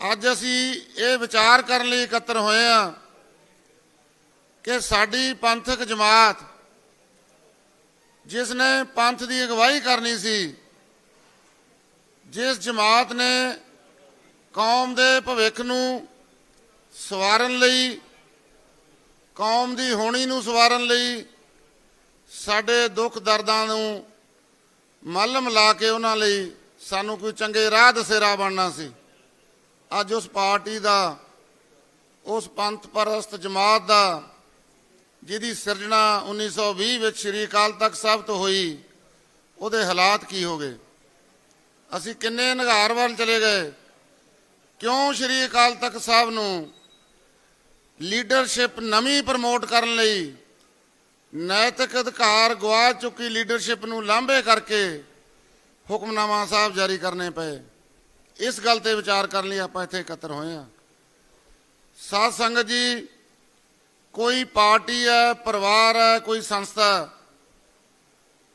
ਅੱਜ ਅਸੀਂ ਇਹ ਵਿਚਾਰ ਕਰਨ ਲਈ ਇਕੱਤਰ ਹੋਏ ਹਾਂ ਕਿ ਸਾਡੀ ਪੰਥਕ ਜਮਾਤ ਜਿਸ ਨੇ ਪੰਥ ਦੀ ਅਗਵਾਈ ਕਰਨੀ ਸੀ, ਜਿਸ ਜਮਾਤ ਨੇ ਕੌਮ ਦੇ ਭਵਿੱਖ ਨੂੰ ਸਵਾਰਨ ਲਈ, ਕੌਮ ਦੀ ਹੋਣੀ ਨੂੰ ਸਵਾਰਨ ਲਈ ਸਾਡੇ ਦੁੱਖ ਦਰਦਾਂ ਨੂੰ ਮੱਲ ਮਿਲਾ ਕੇ ਉਹਨਾਂ ਲਈ ਸਾਨੂੰ ਕੋਈ ਚੰਗੇ ਰਾਹ ਦਸੇਰਾ ਬਣਨਾ ਸੀ। ਅੱਜ ਉਸ ਪਾਰਟੀ ਦਾ, ਉਸ ਪੰਥ ਪਰਸਤ ਜਮਾਤ ਦਾ, ਜਿਹਦੀ ਸਿਰਜਣਾ 1920 ਵਿੱਚ ਸ੍ਰੀ ਅਕਾਲ ਤਖਤ ਸਾਹਿਬ ਤੋਂ ਹੋਈ, ਉਹਦੇ ਹਾਲਾਤ ਕੀ ਹੋ ਗਏ? ਅਸੀਂ ਕਿੰਨੇ ਨਿਗਾਰ ਵੱਲ ਚਲੇ ਗਏ? ਕਿਉਂ ਸ੍ਰੀ ਅਕਾਲ ਤਖਤ ਸਾਹਿਬ ਨੂੰ ਲੀਡਰਸ਼ਿਪ ਨਵੀਂ ਪ੍ਰਮੋਟ ਕਰਨ ਲਈ ਨੈਤਿਕ ਅਧਿਕਾਰ ਗਵਾ ਚੁੱਕੀ ਲੀਡਰਸ਼ਿਪ ਨੂੰ ਲਾਂਭੇ ਕਰਕੇ ਹੁਕਮਨਾਮਾ ਸਾਹਿਬ ਜਾਰੀ ਕਰਨੇ ਪਏ? ਇਸ ਗੱਲ ਤੇ ਵਿਚਾਰ ਕਰਨ ਲਈ ਆਪਾਂ ਇੱਥੇ ਇਕੱਤਰ ਹੋਏ ਹਾਂ। ਸਾਧ ਸੰਗਤ ਜੀ, ਕੋਈ ਪਾਰਟੀ ਹੈ, ਪਰਿਵਾਰ ਹੈ, ਕੋਈ ਸੰਸਥਾ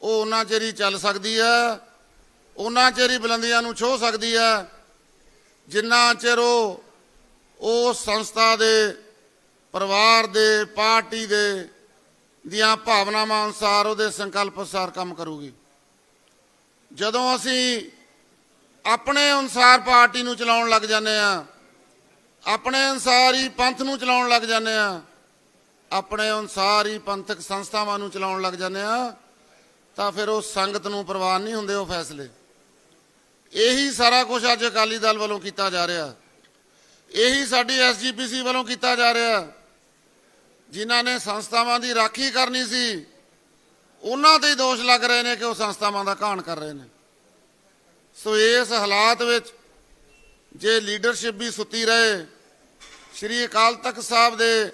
ਉਹ ਉਹਨਾਂ ਚਿਰ ਹੀ ਚੱਲ ਸਕਦੀ ਹੈ, ਉਹਨਾਂ ਚਿਰ ਹੀ ਬੁਲੰਦੀਆਂ ਨੂੰ ਛੋਹ ਸਕਦੀ ਹੈ, ਜਿੰਨਾ ਚਿਰ ਉਹ ਉਸ ਸੰਸਥਾ ਦੇ, ਪਰਿਵਾਰ ਦੇ, ਪਾਰਟੀ ਦੇ ਦੀਆਂ ਭਾਵਨਾਵਾਂ ਅਨੁਸਾਰ ਉਹਦੇ ਸੰਕਲਪ ਅਨੁਸਾਰ ਕੰਮ ਕਰੂਗੀ। ਜਦੋਂ ਅਸੀਂ ਆਪਣੇ ਅਨੁਸਾਰ ਪਾਰਟੀ ਨੂੰ ਚਲਾਉਣ ਲੱਗ ਜਾਂਦੇ ਆ। ਆਪਣੇ ਅਨੁਸਾਰ ਹੀ ਪੰਥ ਨੂੰ ਚਲਾਉਣ ਲੱਗ ਜਾਂਦੇ ਆ। ਆਪਣੇ ਅਨੁਸਾਰ ਹੀ ਪੰਥਕ ਸੰਸਥਾਵਾਂ ਨੂੰ ਚਲਾਉਣ ਲੱਗ ਜਾਂਦੇ ਆ। ਤਾਂ ਫਿਰ ਉਹ ਸੰਗਤ ਨੂੰ ਪ੍ਰਵਾਨ ਨਹੀਂ ਹੁੰਦੇ ਉਹ ਫੈਸਲੇ। ਇਹੀ ਸਾਰਾ ਕੁਝ ਅੱਜ ਅਕਾਲੀ ਦਲ ਵੱਲੋਂ ਕੀਤਾ ਜਾ ਰਿਹਾ। ਇਹੀ ਸਾਡੀ ਐਸਜੀਪੀਸੀ ਵੱਲੋਂ ਕੀਤਾ ਜਾ ਰਿਹਾ। ਜਿਨ੍ਹਾਂ ਨੇ ਸੰਸਥਾਵਾਂ ਦੀ ਰਾਖੀ ਕਰਨੀ ਸੀ, ਉਹਨਾਂ ਤੇ ਹੀ ਦੋਸ਼ ਲੱਗ ਰਹੇ ਨੇ ਕਿ ਉਹ ਸੰਸਥਾਵਾਂ ਦਾ ਘਾਣ ਕਰ ਰਹੇ ਨੇ। ਸੋ ਇਸ ਹਾਲਾਤ ਵਿੱਚ ਜੇ ਲੀਡਰਸ਼ਿਪ ਵੀ ਸੁੱਤੀ ਰਹੇ, ਸ਼੍ਰੀ ਅਕਾਲ ਤਖਤ ਸਾਹਿਬ ਦੇ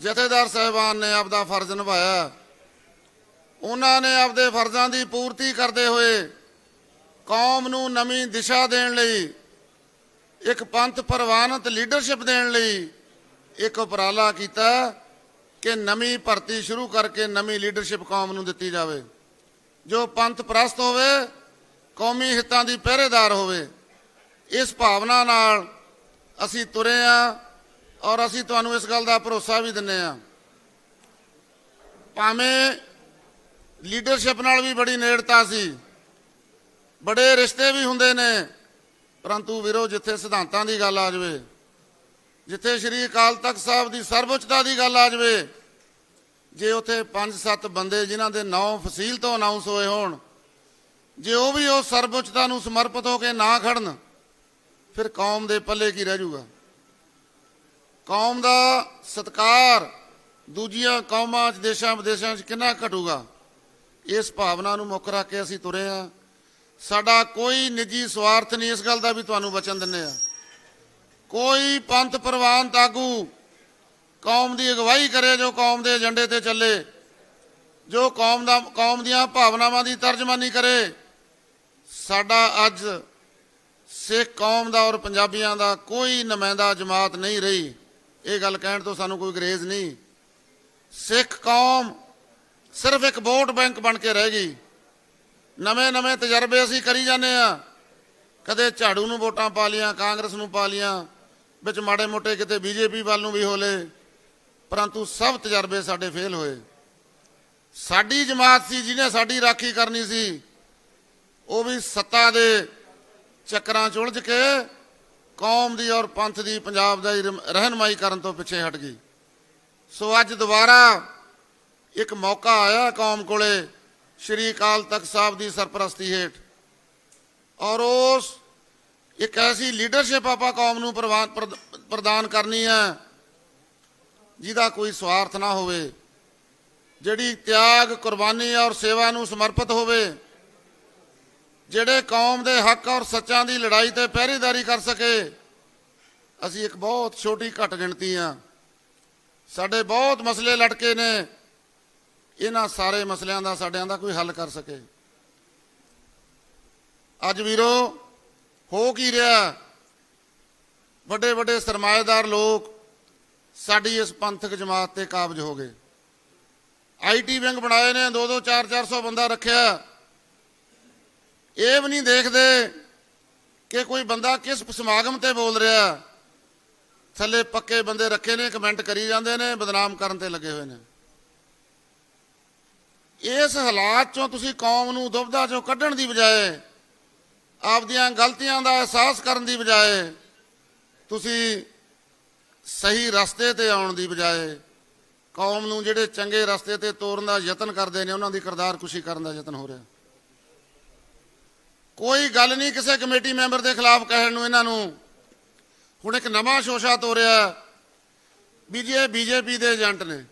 ਜਥੇਦਾਰ ਸਾਹਿਬਾਨ ਨੇ ਆਪਦਾ ਫਰਜ਼ ਨਿਭਾਇਆ। ਉਹਨਾਂ ਨੇ ਆਪਦੇ ਫਰਜ਼ਾਂ ਦੀ ਪੂਰਤੀ ਕਰਦੇ ਹੋਏ ਕੌਮ ਨੂੰ ਨਵੀਂ ਦਿਸ਼ਾ ਦੇਣ ਲਈ, ਇੱਕ ਪੰਥ ਪ੍ਰਵਾਨਿਤ ਲੀਡਰਸ਼ਿਪ ਦੇਣ ਲਈ ਇੱਕ ਉਪਰਾਲਾ ਕੀਤਾ ਕਿ ਨਵੀਂ ਭਰਤੀ ਸ਼ੁਰੂ ਕਰਕੇ ਨਵੀਂ ਲੀਡਰਸ਼ਿਪ ਕੌਮ ਨੂੰ ਦਿੱਤੀ ਜਾਵੇ। ਜੋ ਪੰਥ ਪ੍ਰਸਤ ਹੋਵੇ ਕੌਮੀ ਹਿੱਤਾਂ ਦੀ ਪਹਿਰੇਦਾਰ ਹੋਵੇ। ਇਸ ਭਾਵਨਾ ਨਾਲ ਅਸੀਂ ਤੁਰੇ ਆ ਔਰ ਅਸੀਂ ਤੁਹਾਨੂੰ ਇਸ ਗੱਲ ਦਾ ਭਰੋਸਾ ਵੀ ਦਿੰਨੇ ਆ। ਭਾਵੇਂ ਲੀਡਰਸ਼ਿਪ ਨਾਲ ਵੀ ਬੜੀ ਨੇੜਤਾ ਸੀ, ਬੜੇ ਰਿਸ਼ਤੇ ਵੀ ਹੁੰਦੇ ਨੇ, ਪਰੰਤੂ ਵੀਰੋ, ਜਿੱਥੇ ਸਿਧਾਂਤਾਂ ਦੀ ਗੱਲ ਆ ਜਾਵੇ, ਜਿੱਥੇ ਸ਼੍ਰੀ ਅਕਾਲ ਤਖਤ ਸਾਹਿਬ ਦੀ ਸਰਵਉੱਚਤਾ ਦੀ ਗੱਲ ਆ ਜਾਵੇ, ਜੇ ਉਥੇ 5-7 ਬੰਦੇ ਜਿਨ੍ਹਾਂ ਦੇ ਨਾਂ ਫਸੀਲ ਤੋਂ ਅਨਾਉਂਸ ਹੋਏ ਹੋਣ ਜੇ ਉਹ ਵੀ ਉਹ ਸਰਵਉੱਚਤਾ ਨੂੰ ਸਮਰਪਿਤ ਹੋ ਕੇ ਨਾ ਖੜਨ, ਫਿਰ ਕੌਮ ਦੇ ਪੱਲੇ ਕੀ ਰਹਿ ਜਾਊਗਾ? ਕੌਮ ਦਾ ਸਤਕਾਰ ਦੂਜੀਆਂ ਕੌਮਾਂ 'ਚ, ਦੇਸ਼ਾਂ ਵਿਦੇਸ਼ਾਂ 'ਚ ਕਿੰਨਾ ਘਟੂਗਾ? ਇਸ ਭਾਵਨਾ ਨੂੰ ਮੁੱਖ ਰੱਖ ਕੇ ਅਸੀਂ ਤੁਰੇ ਆ। ਸਾਡਾ ਕੋਈ ਨਿੱਜੀ ਸਵਾਰਥ ਨਹੀਂ ਇਸ ਗੱਲ ਦਾ ਵੀ ਤੁਹਾਨੂੰ ਵਚਨ ਦਿੰਨੇ ਆ। ਕੋਈ ਪੰਥ ਪ੍ਰਵਾਨ ਆਗੂ ਕੌਮ ਦੀ ਅਗਵਾਈ ਕਰੇ ਜੋ ਕੌਮ ਦੇ ਏਜੰਡੇ ਤੇ ਚੱਲੇ, ਜੋ ਕੌਮ ਦਾ, ਕੌਮ ਦੀਆਂ ਭਾਵਨਾਵਾਂ ਦੀ ਤਰਜਮਾਨੀ ਕਰੇ। ਸਾਡਾ ਅੱਜ ਸਿੱਖ ਕੌਮ ਦਾ ਔਰ ਪੰਜਾਬੀਆਂ ਦਾ ਕੋਈ ਨੁਮਾਇੰਦਾ ਜਮਾਤ ਨਹੀਂ ਰਹੀ। ਇਹ ਗੱਲ ਕਹਿਣ ਤੋਂ ਸਾਨੂੰ ਕੋਈ ਗਰੇਜ਼ ਨਹੀਂ। ਸਿੱਖ ਕੌਮ ਸਿਰਫ ਇੱਕ ਵੋਟ ਬੈਂਕ ਬਣ ਕੇ ਰਹਿ ਗਈ। ਨਵੇਂ ਨਵੇਂ ਤਜਰਬੇ ਅਸੀਂ ਕਰੀ ਜਾਂਦੇ ਆ ਕਦੇ ਝਾੜੂ ਨੂੰ ਵੋਟਾਂ ਪਾ ਲੀਆਂ ਕਾਂਗਰਸ ਨੂੰ ਪਾ ਲੀਆਂ ਵਿੱਚ ਮਾੜੇ ਮੋਟੇ ਕਿਤੇ ਬੀਜੇਪੀ ਵੱਲ ਨੂੰ ਵੀ ਹੋਲੇ ਪਰੰਤੂ ਸਭ ਤਜਰਬੇ ਸਾਡੇ ਫੇਲ ਹੋਏ। ਸਾਡੀ ਜਮਾਤ ਸੀ, ਜਿਹਨੇ ਸਾਡੀ ਰਾਖੀ ਕਰਨੀ ਸੀ ਉਹ ਵੀ ਸੱਤਾ ਦੇ ਚੱਕਰਾਂ 'ਚ ਉਲਝ ਕੇ ਕੌਮ ਦੀ ਔਰ ਪੰਥ ਦੀ ਪੰਜਾਬ ਦਾ ਹੀ ਰਹਿਨਮਾਈ ਕਰਨ ਤੋਂ ਪਿੱਛੇ ਹਟ ਗਈ। ਸੋ ਅੱਜ ਦੁਬਾਰਾ ਇੱਕ ਮੌਕਾ ਆਇਆ ਕੌਮ ਕੋਲੇ ਸ਼੍ਰੀ ਅਕਾਲ ਤਖਤ ਸਾਹਿਬ ਦੀ ਸਰਪ੍ਰਸਤੀ ਹੇਠ। ਔਰ ਉਸ ਇੱਕ ਐਸੀ ਲੀਡਰਸ਼ਿਪ ਆਪਾਂ ਕੌਮ ਨੂੰ ਪ੍ਰਵਾਨ- ਪ੍ਰਦਾਨ ਕਰਨੀ ਹੈ, ਜਿਹਦਾ ਕੋਈ ਸਵਾਰਥ ਨਾ ਹੋਵੇ, ਜਿਹੜੀ ਤਿਆਗ, ਕੁਰਬਾਨੀ ਔਰ ਸੇਵਾ ਨੂੰ ਸਮਰਪਿਤ ਹੋਵੇ ਜਿਹੜੇ ਕੌਮ ਦੇ ਹੱਕ ਔਰ ਸੱਚਾਂ ਦੀ ਲੜਾਈ ਤੇ ਪਹਿਰੇਦਾਰੀ ਕਰ ਸਕੇ, ਅਸੀਂ ਇੱਕ ਬਹੁਤ ਛੋਟੀ ਘੱਟ ਗਿਣਤੀ ਆ। ਸਾਡੇ ਬਹੁਤ ਮਸਲੇ ਲਟਕੇ ਨੇ। ਇਹਨਾਂ ਸਾਰੇ ਮਸਲਿਆਂ ਦਾ ਸਾਡਿਆਂ ਦਾ ਕੋਈ ਹੱਲ ਕਰ ਸਕੇ। ਅੱਜ ਵੀਰੋ, ਹੋ ਕੀ ਰਿਹਾ? ਵੱਡੇ ਵੱਡੇ ਸਰਮਾਏਦਾਰ ਲੋਕ ਸਾਡੀ ਇਸ ਪੰਥਕ ਜਮਾਤ ਤੇ ਕਾਬਜ ਹੋ ਗਏ। ਆਈਟੀ ਵਿੰਗ ਬਣਾਏ ਨੇ 2 2 4 400 ਬੰਦਾ ਰੱਖਿਆ। ਇਹ ਵੀ ਨਹੀਂ ਦੇਖਦੇ ਕਿ ਕੋਈ ਬੰਦਾ ਕਿਸ ਸਮਾਗਮ ਤੇ ਬੋਲ ਰਿਹਾ ਥੱਲੇ ਪੱਕੇ ਬੰਦੇ ਰੱਖੇ ਨੇ, ਕਮੈਂਟ ਕਰੀ ਜਾਂਦੇ ਨੇ, ਬਦਨਾਮ ਕਰਨ ਤੇ ਲੱਗੇ ਹੋਏ ਨੇ। ਇਸ ਹਾਲਾਤ ਚੋਂ ਤੁਸੀਂ ਕੌਮ ਨੂੰ ਦੁਬਦਾ ਚੋਂ ਕੱਢਣ ਦੀ ਬਜਾਏ, ਆਪਦੀਆਂ ਗਲਤੀਆਂ ਦਾ ਅਹਿਸਾਸ ਕਰਨ ਦੀ ਬਜਾਏ, ਤੁਸੀਂ ਸਹੀ ਰਸਤੇ ਤੇ ਆਉਣ ਦੀ ਬਜਾਏ, ਕੌਮ ਨੂੰ ਜਿਹੜੇ ਚੰਗੇ ਰਸਤੇ ਤੇ ਤੋਰਨ ਦਾ ਯਤਨ ਕਰਦੇ ਨੇ, ਉਹਨਾਂ ਦੀ ਕਰਦਾਰ ਕੁਸ਼ੀ ਕਰਨ ਦਾ ਯਤਨ ਹੋ ਰਿਹਾ। ਕੋਈ ਗੱਲ ਨਹੀਂ ਕਿਸੇ ਕਮੇਟੀ ਮੈਂਬਰ ਦੇ ਖਿਲਾਫ ਕਹਿਣ ਨੂੰ ਇਹਨਾਂ ਨੂੰ। ਹੁਣ ਇੱਕ ਨਵਾਂ ਸ਼ੋਸ਼ਾ ਤੋਰਿਆ ਵੀ ਜੀ, ਇਹ ਬੀਜੇਪੀ ਦੇ ਏਜੰਟ ਨੇ।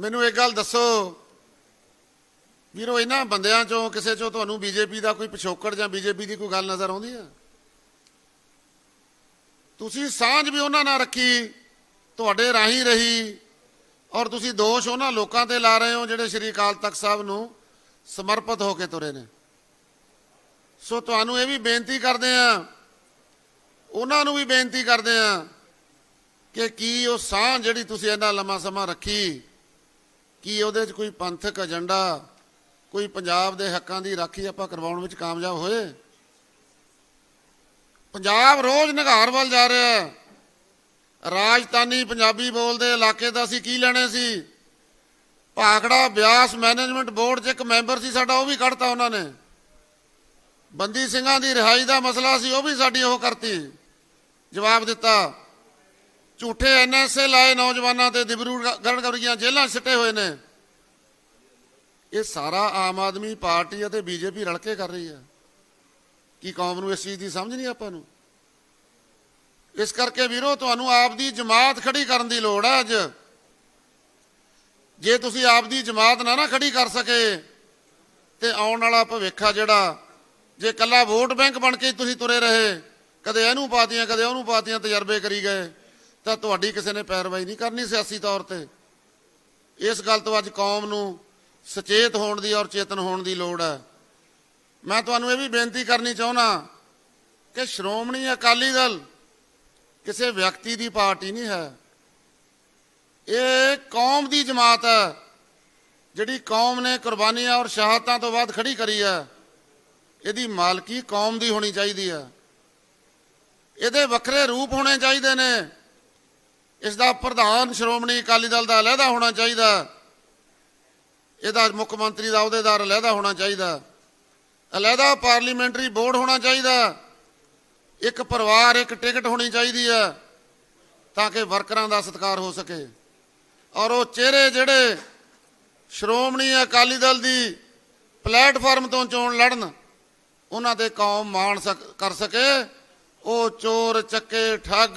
ਮੈਨੂੰ ਇੱਕ ਗੱਲ ਦੱਸੋ। ਵੀਰੋ, ਇਹਨਾਂ ਬੰਦਿਆਂ ਚੋਂ ਕਿਸੇ ਚੋਂ ਤੁਹਾਨੂੰ ਬੀਜੇਪੀ ਦਾ ਕੋਈ ਪਿਛੋਕੜ ਜਾਂ ਬੀਜੇਪੀ ਦੀ ਕੋਈ ਗੱਲ ਨਜ਼ਰ ਆਉਂਦੀ ਹੈ? ਤੁਸੀਂ ਸਾਂਝ ਵੀ ਉਹਨਾਂ ਨਾਲ ਰੱਖੀ, ਤੁਹਾਡੇ ਰਾਹੀਂ ਰਹੀ ਔਰ ਤੁਸੀਂ ਦੋਸ਼ ਉਹਨਾਂ ਲੋਕਾਂ ਤੇ ਲਾ ਰਹੇ ਹੋ ਜਿਹੜੇ ਸ਼੍ਰੀ ਅਕਾਲ ਤਖਤ ਸਾਹਿਬ ਨੂੰ ਸਮਰਪਿਤ ਹੋ ਕੇ ਤੁਰੇ ਨੇ। ਸੋ ਤੁਹਾਨੂੰ ਇਹ ਵੀ ਬੇਨਤੀ ਕਰਦੇ ਆ ਉਹਨਾਂ ਨੂੰ ਵੀ ਬੇਨਤੀ ਕਰਦੇ ਆ ਕਿ ਕੀ ਉਹ ਸਾਂਝ ਜਿਹੜੀ ਤੁਸੀਂ ਇੰਨਾ ਲੰਮਾ ਸਮਾਂ ਰੱਖੀ, ਕੀ ਉਹਦੇ 'ਚ ਕੋਈ ਪੰਥਕ ਏਜੰਡਾ ਕੋਈ ਪੰਜਾਬ ਦੇ ਹੱਕਾਂ ਦੀ ਰਾਖੀ ਆਪਾਂ ਕਰਵਾਉਣ ਵਿੱਚ ਕਾਮਯਾਬ ਹੋਏ? ਪੰਜਾਬ ਰੋਜ਼ ਨਿਘਾਰ ਵੱਲ ਜਾ ਰਿਹਾ ਹੈ। ਰਾਜਧਾਨੀ ਪੰਜਾਬੀ ਬੋਲਦੇ ਇਲਾਕੇ ਦਾ ਅਸੀਂ ਕੀ ਲੈਣੇ ਸੀ? ਭਾਖੜਾ ਬਿਆਸ ਮੈਨੇਜਮੈਂਟ ਬੋਰਡ 'ਚ ਇੱਕ ਮੈਂਬਰ ਸੀ ਸਾਡਾ, ਉਹ ਵੀ ਕੱਢਤਾ ਉਹਨਾਂ ਨੇ। ਬੰਦੀ ਸਿੰਘਾਂ ਦੀ ਰਿਹਾਈ ਦਾ ਮਸਲਾ ਸੀ, ਉਹ ਵੀ ਸਾਡੀ ਉਹ ਕਰਤੀ। ਜਵਾਬ ਦਿੱਤਾ, ਝੂਠੇ ਐਨਐਸਏ ਲਾਏ ਨੌਜਵਾਨਾਂ ਤੇ ਦਿਬਰੂਗੜ੍ਹ ਵਰਗੀਆਂ ਜੇਲ੍ਹਾਂ ਸਿੱਟੇ ਹੋਏ ਨੇ। ਇਹ ਸਾਰਾ ਆਮ ਆਦਮੀ ਪਾਰਟੀ ਅਤੇ ਬੀਜੇਪੀ ਰਲ ਕੇ ਕਰ ਰਹੀ ਹੈ। ਕੀ ਕੌਮ ਨੂੰ ਇਸ ਚੀਜ਼ ਦੀ ਸਮਝ ਨਹੀਂ ਆਪਾਂ ਨੂੰ? ਇਸ ਕਰਕੇ ਵੀਰੋ, ਤੁਹਾਨੂੰ ਆਪ ਦੀ ਜਮਾਤ ਖੜੀ ਕਰਨ ਦੀ ਲੋੜ ਹੈ ਅੱਜ। ਜੇ ਤੁਸੀਂ ਆਪ ਦੀ ਜਮਾਤ ਨਾ ਨਾ ਖੜੀ ਕਰ ਸਕੇ, ਤੇ ਆਉਣ ਵਾਲਾ ਭਵਿੱਖ ਆ ਜਿਹੜਾ ਜੇ ਕੱਲਾ ਵੋਟ ਬੈਂਕ ਬਣ ਕੇ ਤੁਸੀਂ ਤੁਰੇ ਰਹੇ, ਕਦੇ ਇਹਨੂੰ ਪਾਤੀਆਂ, ਕਦੇ ਉਹਨੂੰ ਪਾਤੀਆਂ, ਤਜਰਬੇ ਕਰੀ ਗਏ, ਤਾਂ ਤੁਹਾਡੀ ਕਿਸੇ ਨੇ ਪੈਰਵਾਈ ਨਹੀਂ ਕਰਨੀ ਸਿਆਸੀ ਤੌਰ ਤੇ। ਇਸ ਗੱਲ ਤੋਂ ਅੱਜ ਕੌਮ ਨੂੰ ਸੁਚੇਤ ਹੋਣ ਦੀ ਔਰ ਚੇਤਨ ਹੋਣ ਦੀ ਲੋੜ ਹੈ। ਮੈਂ ਤੁਹਾਨੂੰ ਇਹ ਵੀ ਬੇਨਤੀ ਕਰਨੀ ਚਾਹੁੰਦਾ ਕਿ ਸ਼੍ਰੋਮਣੀ ਅਕਾਲੀ ਦਲ ਕਿਸੇ ਵਿਅਕਤੀ ਦੀ ਪਾਰਟੀ ਨਹੀਂ ਹੈ। ਇਹ ਕੌਮ ਦੀ ਜਮਾਤ ਹੈ, ਜਿਹੜੀ ਕੌਮ ਨੇ ਕੁਰਬਾਨੀਆਂ ਔਰ ਸ਼ਹਾਦਤਾਂ ਤੋਂ ਬਾਅਦ ਖੜੀ ਕਰੀ ਹੈ। ਇਹਦੀ ਮਾਲਕੀ ਕੌਮ ਦੀ ਹੋਣੀ ਚਾਹੀਦੀ ਹੈ ਇਹਦੇ ਵੱਖਰੇ ਰੂਪ ਹੋਣੇ ਚਾਹੀਦੇ ਨੇ। ਇਸ ਦਾ ਪ੍ਰਧਾਨ ਸ਼੍ਰੋਮਣੀ ਅਕਾਲੀ ਦਲ ਦਾ ਅਲੱਗਾ ਹੋਣਾ ਚਾਹੀਦਾ। ਇਹਦਾ ਮੁੱਖ ਮੰਤਰੀ ਦਾ ਅਹੁਦੇਦਾਰ ਅਲੱਗਾ ਹੋਣਾ ਚਾਹੀਦਾ। ਅਲੱਗਾ ਪਾਰਲੀਮੈਂਟਰੀ ਬੋਰਡ ਹੋਣਾ ਚਾਹੀਦਾ। ਇੱਕ ਪਰਿਵਾਰ, ਇੱਕ ਟਿਕਟ ਹੋਣੀ ਚਾਹੀਦੀ ਹੈ ਤਾਂ ਕਿ ਵਰਕਰਾਂ ਦਾ ਸਤਿਕਾਰ ਹੋ ਸਕੇ। ਔਰ ਉਹ ਚਿਹਰੇ ਜਿਹੜੇ ਸ਼੍ਰੋਮਣੀ ਅਕਾਲੀ ਦਲ ਦੀ ਪਲੇਟਫਾਰਮ ਤੋਂ ਚੋਣ ਲੜਨ ਉਹਨਾਂ ਤੇ ਕੌਮ ਮਾਣ ਸਕ- ਕਰ ਸਕੇ। ਉਹ ਚੋਰ, ਚੱਕੇ, ਠੱਗ,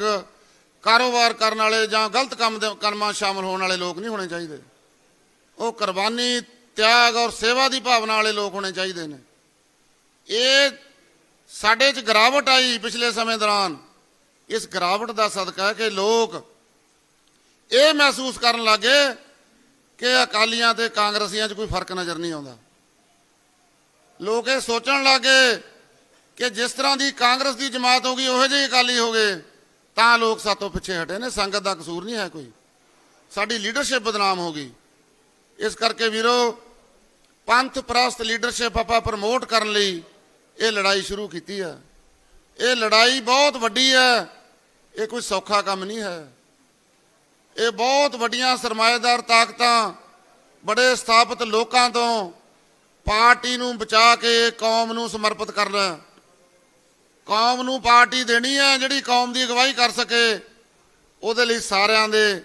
ਕਾਰੋਬਾਰ ਕਰਨ ਵਾਲੇ ਜਾਂ ਗਲਤ ਕੰਮ ਦੇ ਕਰਮਾਂ 'ਚ ਸ਼ਾਮਲ ਹੋਣ ਵਾਲੇ ਲੋਕ ਨਹੀਂ ਹੋਣੇ ਚਾਹੀਦੇ। ਉਹ ਕੁਰਬਾਨੀ, ਤਿਆਗ ਔਰ ਸੇਵਾ ਦੀ ਭਾਵਨਾ ਵਾਲੇ ਲੋਕ ਹੋਣੇ ਚਾਹੀਦੇ ਨੇ। ਇਹ ਸਾਡੇ 'ਚ ਗਿਰਾਵਟ ਆਈ ਪਿਛਲੇ ਸਮੇਂ ਦੌਰਾਨ। ਇਸ ਗਿਰਾਵਟ ਦਾ ਸਦਕਾ ਹੈ ਕਿ ਲੋਕ ਇਹ ਮਹਿਸੂਸ ਕਰਨ ਲੱਗੇ ਕਿ ਅਕਾਲੀਆਂ ਤੇ ਕਾਂਗਰਸੀਆਂ 'ਚ ਕੋਈ ਫ਼ਰਕ ਨਜ਼ਰ ਨਹੀਂ ਆਉਂਦਾ। ਲੋਕ ਇਹ ਸੋਚਣ ਲੱਗੇ ਕਿ ਜਿਸ ਤਰ੍ਹਾਂ ਦੀ ਕਾਂਗਰਸ ਦੀ ਜਮਾਤ ਹੋ ਗਈ, ਉਹੋ ਜਿਹੇ ਅਕਾਲੀ ਹੋ ਗਏ, ਤਾਂ ਲੋਕ ਸਾਤੋਂ ਪਿੱਛੇ ਹਟੇ ਨੇ, ਸੰਗਤ ਦਾ ਕਸੂਰ ਨਹੀਂ ਹੈ ਕੋਈ। ਸਾਡੀ ਲੀਡਰਸ਼ਿਪ ਬਦਨਾਮ ਹੋ ਗਈ। ਇਸ ਕਰਕੇ ਵੀਰੋ, ਪੰਥ ਪ੍ਰਸਤ ਲੀਡਰਸ਼ਿਪ ਆਪਾਂ ਪ੍ਰਮੋਟ ਕਰਨ ਲਈ ਇਹ ਲੜਾਈ ਸ਼ੁਰੂ ਕੀਤੀ ਹੈ ਇਹ ਲੜਾਈ ਬਹੁਤ ਵੱਡੀ ਹੈ, ਇਹ ਕੋਈ ਸੌਖਾ ਕੰਮ ਨਹੀਂ ਹੈ। ਇਹ ਬਹੁਤ ਵੱਡੀਆਂ ਸਰਮਾਏਦਾਰ ਤਾਕਤਾਂ, ਬੜੇ ਸਥਾਪਿਤ ਲੋਕਾਂ ਤੋਂ ਪਾਰਟੀ ਨੂੰ ਬਚਾ ਕੇ ਕੌਮ ਨੂੰ ਸਮਰਪਿਤ ਕਰਨਾ ਕੌਮ ਨੂੰ ਪਾਰਟੀ ਦੇਣੀ ਹੈ, ਜਿਹੜੀ ਕੌਮ ਦੀ ਅਗਵਾਈ ਕਰ ਸਕੇ, ਉਹਦੇ ਲਈ ਸਾਰਿਆਂ ਦੇ,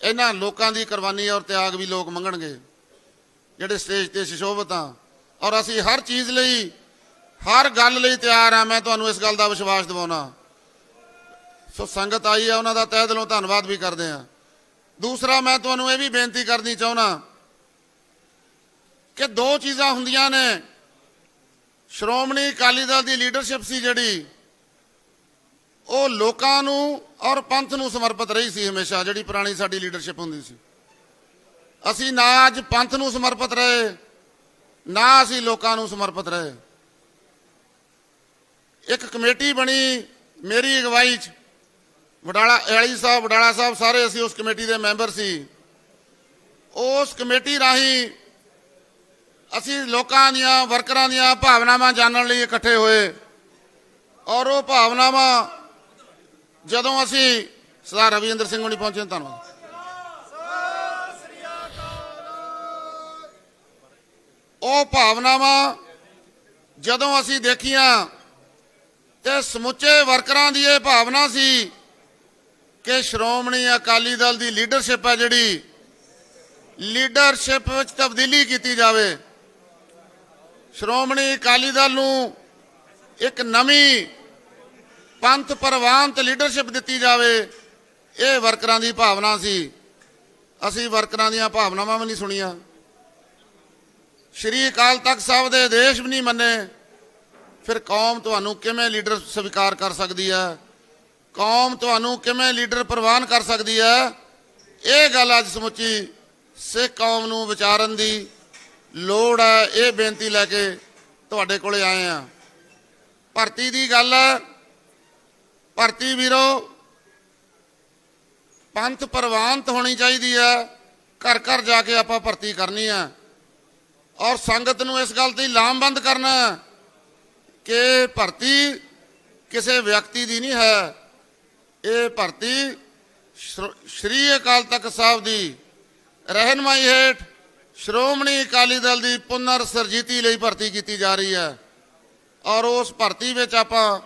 ਇਹਨਾਂ ਲੋਕਾਂ ਦੀ ਕੁਰਬਾਨੀ ਔਰ ਤਿਆਗ ਵੀ ਲੋਕ ਮੰਗਣਗੇ, ਜਿਹੜੇ ਸਟੇਜ ਤੇ ਸ਼ਿਸ਼ੋਭਤ ਆ ਔਰ ਅਸੀਂ ਹਰ ਚੀਜ਼ ਲਈ, ਹਰ ਗੱਲ ਲਈ ਤਿਆਰ ਆ ਮੈਂ ਤੁਹਾਨੂੰ ਇਸ ਗੱਲ ਦਾ ਵਿਸ਼ਵਾਸ ਦਿਵਾਉਣਾ। ਸੋ ਸੰਗਤ ਆਈ ਹੈ, ਉਹਨਾਂ ਦਾ ਤਹਿ ਦਿਲੋਂ ਧੰਨਵਾਦ ਵੀ ਕਰਦੇ ਆ ਦੂਸਰਾ, ਮੈਂ ਤੁਹਾਨੂੰ ਇਹ ਵੀ ਬੇਨਤੀ ਕਰਨੀ ਚਾਹੁੰਦਾ ਕਿ ਦੋ ਚੀਜ਼ਾਂ ਹੁੰਦੀਆਂ ਨੇ। ਸ਼੍ਰੋਮਣੀ ਅਕਾਲੀ ਦਲ ਦੀ ਲੀਡਰਸ਼ਿਪ ਸੀ ਜਿਹੜੀ, ਉਹ ਲੋਕਾਂ ਨੂੰ ਔਰ ਪੰਥ ਨੂੰ ਸਮਰਪਿਤ ਰਹੀ ਸੀ ਹਮੇਸ਼ਾ, ਜਿਹੜੀ ਪੁਰਾਣੀ ਸਾਡੀ ਲੀਡਰਸ਼ਿਪ ਹੁੰਦੀ ਸੀ। ਅਸੀਂ ਨਾ ਅੱਜ ਪੰਥ ਨੂੰ ਸਮਰਪਿਤ ਰਹੇ, ਨਾ ਅਸੀਂ ਲੋਕਾਂ ਨੂੰ ਸਮਰਪਿਤ ਰਹੇ। ਇੱਕ ਕਮੇਟੀ ਬਣੀ ਮੇਰੀ ਅਗਵਾਈ 'ਚ, ਵਡਾਲਾ ਐਲੀ ਸਾਹਿਬ, ਵਡਾਲਾ ਸਾਹਿਬ ਸਾਰੇ ਅਸੀਂ ਉਸ ਕਮੇਟੀ ਦੇ ਮੈਂਬਰ ਸੀ। ਉਸ ਕਮੇਟੀ ਰਾਹੀਂ ਅਸੀਂ ਲੋਕਾਂ ਦੀਆਂ, ਵਰਕਰਾਂ ਦੀਆਂ ਭਾਵਨਾਵਾਂ ਜਾਣਨ ਲਈ ਇਕੱਠੇ ਹੋਏ ਔਰ ਉਹ ਭਾਵਨਾਵਾਂ ਜਦੋਂ ਅਸੀਂ ਸਰਦਾਰ ਰਵਿੰਦਰ ਸਿੰਘ ਹੁਣੀ ਪਹੁੰਚੇ, ਧੰਨਵਾਦ। ਉਹ ਭਾਵਨਾਵਾਂ ਜਦੋਂ ਅਸੀਂ ਦੇਖੀਆਂ ਤੇ ਸਮੁੱਚੇ ਵਰਕਰਾਂ ਦੀ ਇਹ ਭਾਵਨਾ ਸੀ ਕਿ ਸ਼੍ਰੋਮਣੀ ਅਕਾਲੀ ਦਲ ਦੀ ਲੀਡਰਸ਼ਿਪ ਹੈ ਜਿਹੜੀ ਲੀਡਰਸ਼ਿਪ ਵਿੱਚ ਤਬਦੀਲੀ ਕੀਤੀ ਜਾਵੇ। ਸ਼੍ਰੋਮਣੀ ਅਕਾਲੀ ਦਲ ਨੂੰ ਇੱਕ ਨਵੀਂ ਪੰਥ ਪ੍ਰਵਾਨਤ ਲੀਡਰਸ਼ਿਪ ਦਿੱਤੀ ਜਾਵੇ, ਇਹ ਵਰਕਰਾਂ ਦੀ ਭਾਵਨਾ ਸੀ। ਅਸੀਂ ਵਰਕਰਾਂ ਦੀਆਂ ਭਾਵਨਾਵਾਂ ਵੀ ਨਹੀਂ ਸੁਣੀਆਂ। ਸ਼੍ਰੀ ਅਕਾਲ ਤਖਤ ਸਾਹਿਬ ਦੇ ਆਦੇਸ਼ ਵੀ ਨਹੀਂ ਮੰਨੇ। ਫਿਰ ਕੌਮ ਤੁਹਾਨੂੰ ਕਿਵੇਂ ਲੀਡਰ ਸਵੀਕਾਰ ਕਰ ਸਕਦੀ ਹੈ? ਕੌਮ ਤੁਹਾਨੂੰ ਕਿਵੇਂ ਲੀਡਰ ਪ੍ਰਵਾਨ ਕਰ ਸਕਦੀ ਹੈ? ਇਹ ਗੱਲ ਅੱਜ ਸਮੁੱਚੀ ਸਿੱਖ ਕੌਮ ਨੂੰ ਵਿਚਾਰਨ ਦੀ ਲੋੜ ਹੈ, ਇਹ ਬੇਨਤੀ ਲੈ ਕੇ ਤੁਹਾਡੇ ਕੋਲੇ ਆਏ ਆ ਭਰਤੀ ਦੀ ਗੱਲ ਹੈ। ਭਰਤੀ ਵੀਰੋ, ਪੰਥ ਪ੍ਰਵਾਨਤ ਹੋਣੀ ਚਾਹੀਦੀ ਹੈ। ਘਰ ਘਰ ਜਾ ਕੇ ਆਪਾਂ ਭਰਤੀ ਕਰਨੀ ਹੈ। ਔਰ ਸੰਗਤ ਨੂੰ ਇਸ ਗੱਲ ਦੀ ਲਾਮਬੰਦ ਕਰਨਾ ਕਿ ਭਰਤੀ ਕਿਸੇ ਵਿਅਕਤੀ ਦੀ ਨਹੀਂ ਹੈ। ਇਹ ਭਰਤੀ ਸ਼੍ਰੋ- ਸ਼੍ਰੀ ਅਕਾਲ ਤਖਤ ਸਾਹਿਬ ਦੀ ਰਹਿਨਮਾਈ ਹੇਠ ਸ਼੍ਰੋਮਣੀ ਅਕਾਲੀ ਦਲ ਦੀ ਪੁਨਰ ਸਰਜੀਤੀ ਲਈ ਭਰਤੀ ਕੀਤੀ ਜਾ ਰਹੀ ਹੈ। ਔਰ ਉਸ ਭਰਤੀ ਵਿੱਚ ਆਪਾਂ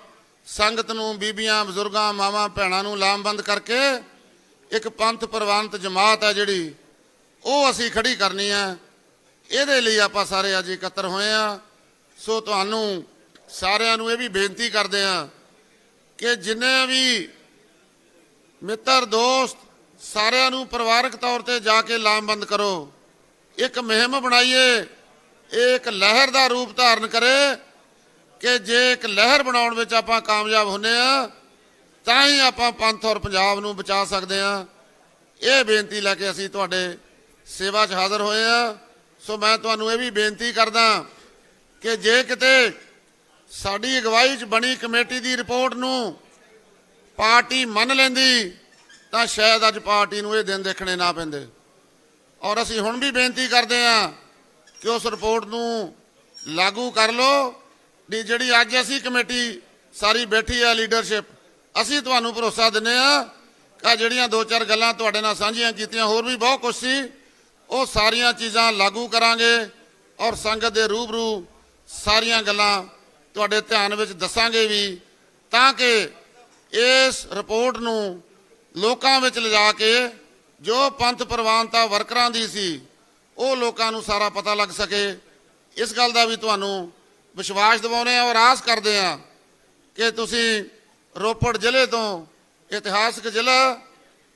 ਸੰਗਤ ਨੂੰ, ਬੀਬੀਆਂ, ਬਜ਼ੁਰਗਾਂ, ਮਾਵਾਂ, ਭੈਣਾਂ ਨੂੰ ਲਾਮਬੰਦ ਕਰਕੇ ਇੱਕ ਪੰਥ ਪ੍ਰਵਾਨਤ ਜਮਾਤ ਹੈ ਜਿਹੜੀ ਉਹ ਅਸੀਂ ਖੜੀ ਕਰਨੀ ਹੈ। ਇਹਦੇ ਲਈ ਆਪਾਂ ਸਾਰੇ ਅੱਜ ਇਕੱਤਰ ਹੋਏ ਆ ਸੋ ਤੁਹਾਨੂੰ ਸਾਰਿਆਂ ਨੂੰ ਇਹ ਵੀ ਬੇਨਤੀ ਕਰਦੇ ਆ ਕਿ ਜਿੰਨੇ ਵੀ ਮਿੱਤਰ, ਦੋਸਤ ਸਾਰਿਆਂ ਨੂੰ ਪਰਿਵਾਰਕ ਤੌਰ ਤੇ ਜਾ ਕੇ ਲਾਮਬੰਦ ਕਰੋ। ਇੱਕ ਮੁਹਿੰਮ ਬਣਾਈਏ, ਇਹ ਇੱਕ ਲਹਿਰ ਦਾ ਰੂਪ ਧਾਰਨ ਕਰੇ ਕਿ ਜੇ ਇੱਕ ਲਹਿਰ ਬਣਾਉਣ ਵਿੱਚ ਆਪਾਂ ਕਾਮਯਾਬ ਹੁੰਨੇ ਆ, ਤਾਂ ਹੀ ਆਪਾਂ ਪੰਥ ਔਰ ਪੰਜਾਬ ਨੂੰ ਬਚਾ ਸਕਦੇ ਆ। ਇਹ ਬੇਨਤੀ ਲੈ ਕੇ ਅਸੀਂ ਤੁਹਾਡੇ ਸੇਵਾ 'ਚ ਹਾਜ਼ਰ ਹੋਏ ਆ। ਸੋ ਮੈਂ ਤੁਹਾਨੂੰ ਇਹ ਵੀ ਬੇਨਤੀ ਕਰਦਾ ਕਿ ਜੇ ਕਿਤੇ ਸਾਡੀ ਅਗਵਾਈ 'ਚ ਬਣੀ ਕਮੇਟੀ ਦੀ ਰਿਪੋਰਟ ਨੂੰ ਪਾਰਟੀ ਮੰਨ ਲੈਂਦੀ, ਤਾਂ ਸ਼ਾਇਦ ਅੱਜ ਪਾਰਟੀ ਨੂੰ ਇਹ ਦਿਨ ਦੇਖਣੇ ਨਾ ਪੈਂਦੇ। ਔਰ ਅਸੀਂ ਹੁਣ ਵੀ ਬੇਨਤੀ ਕਰਦੇ ਹਾਂ ਕਿ ਉਸ ਰਿਪੋਰਟ ਨੂੰ ਲਾਗੂ ਕਰ ਲਓ ਵੀ ਜਿਹੜੀ ਅੱਜ ਅਸੀਂ ਕਮੇਟੀ ਸਾਰੀ ਬੈਠੀ ਆ ਲੀਡਰਸ਼ਿਪ, ਅਸੀਂ ਤੁਹਾਨੂੰ ਭਰੋਸਾ ਦਿੰਨੇ ਆ ਕਿ ਜਿਹੜੀਆਂ ਦੋ ਚਾਰ ਗੱਲਾਂ ਤੁਹਾਡੇ ਨਾਲ ਸਾਂਝੀਆਂ ਕੀਤੀਆਂ, ਹੋਰ ਵੀ ਬਹੁਤ ਕੁਝ ਸੀ, ਉਹ ਸਾਰੀਆਂ ਚੀਜ਼ਾਂ ਲਾਗੂ ਕਰਾਂਗੇ ਔਰ ਸੰਗਤ ਦੇ ਰੂਬਰੂ ਸਾਰੀਆਂ ਗੱਲਾਂ ਤੁਹਾਡੇ ਧਿਆਨ ਵਿੱਚ ਦੱਸਾਂਗੇ ਵੀ ਤਾਂ ਕਿ ਇਸ ਰਿਪੋਰਟ ਨੂੰ ਲੋਕਾਂ ਵਿੱਚ ਲਿਜਾ ਕੇ ਜੋ ਪੰਥ ਪ੍ਰਵਾਨਤਾ ਵਰਕਰਾਂ ਦੀ ਸੀ, ਉਹ ਲੋਕਾਂ ਨੂੰ ਸਾਰਾ ਪਤਾ ਲੱਗ ਸਕੇ। ਇਸ ਗੱਲ ਦਾ ਵੀ ਤੁਹਾਨੂੰ ਵਿਸ਼ਵਾਸ ਦਿਵਾਉਂਦੇ ਆ ਔਰ ਆਸ ਕਰਦੇ ਆ ਕਿ ਤੁਸੀਂ ਰੋਪੜ ਜ਼ਿਲ੍ਹੇ ਤੋਂ ਇਤਿਹਾਸਕ ਜ਼ਿਲ੍ਹਾ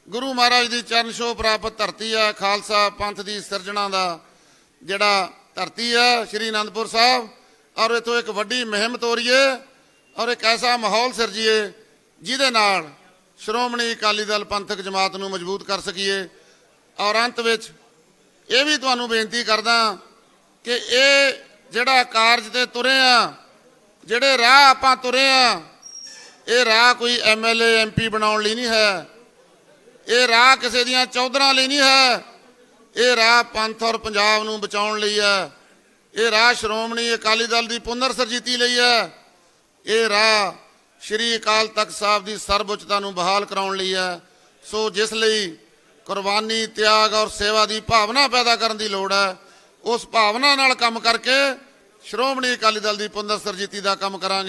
ਗੁਰੂ ਮਹਾਰਾਜ ਦੀ ਚਰਨ ਛੋਹ ਪ੍ਰਾਪਤ ਧਰਤੀ ਹੈ ਖਾਲਸਾ ਪੰਥ ਦੀ ਸਿਰਜਣਾ ਦਾ ਜਿਹੜਾ ਧਰਤੀ ਹੈ ਸ਼੍ਰੀ ਅਨੰਦਪੁਰ ਸਾਹਿਬ, ਔਰ ਇਥੋਂ ਇੱਕ ਵੱਡੀ ਮੁਹਿੰਮ ਤੋਰੀਏ ਔਰ ਇੱਕ ਐਸਾ ਮਾਹੌਲ ਸਿਰਜੀਏ ਜਿਹਦੇ ਨਾਲ ਸ਼੍ਰੋਮਣੀ ਅਕਾਲੀ ਦਲ ਪੰਥਕ ਜਮਾਤ ਨੂੰ ਮਜ਼ਬੂਤ ਕਰ ਸਕੀਏ। ਔਰ ਅੰਤ ਵਿੱਚ ਇਹ ਵੀ ਤੁਹਾਨੂੰ ਬੇਨਤੀ ਕਰਦਾ ਕਿ ਇਹ ਜਿਹੜਾ ਕਾਰਜ ਤੇ ਤੁਰੇ ਆ, ਜਿਹੜੇ ਰਾਹ ਆਪਾਂ ਤੁਰੇ ਆ, ਇਹ ਰਾਹ ਕੋਈ ਐਮਐਲਏ ਐਮਪੀ ਬਣਾਉਣ ਲਈ ਨਹੀਂ ਹੈ। ਇਹ ਰਾਹ ਕਿਸੇ ਦੀਆਂ ਚੌਧਰਾਂ ਲਈ ਨਹੀਂ ਹੈ। ਇਹ ਰਾਹ ਪੰਥ ਔਰ ਪੰਜਾਬ ਨੂੰ ਬਚਾਉਣ ਲਈ ਹੈ। ਇਹ ਰਾਹ ਸ਼੍ਰੋਮਣੀ ਅਕਾਲੀ ਦਲ ਦੀ ਪੁਨਰ ਸਰਜੀਤੀ ਲਈ ਹੈ। ਇਹ ਰਾਹ ਸ਼੍ਰੀ ਅਕਾਲ ਤਖਤ ਸਾਹਿਬ ਦੀ ਸਰਵਉੱਚਤਾ ਨੂੰ ਬਹਾਲ ਕਰਾਉਣ ਲਈ ਹੈ। ਸੋ ਜਿਸ ਲਈ ਕੁਰਬਾਨੀ, ਤਿਆਗ ਔਰ ਸੇਵਾ ਦੀ ਭਾਵਨਾ ਪੈਦਾ ਕਰਨ ਦੀ ਲੋੜ ਹੈ, ਉਸ ਭਾਵਨਾ ਨਾਲ ਕੰਮ ਕਰਕੇ ਸ਼੍ਰੋਮਣੀ ਅਕਾਲੀ ਦਲ ਦੀ ਪੁੰਦਰ ਸਰਜੀਤੀ ਦਾ ਕੰਮ ਕਰਾਂਗੇ।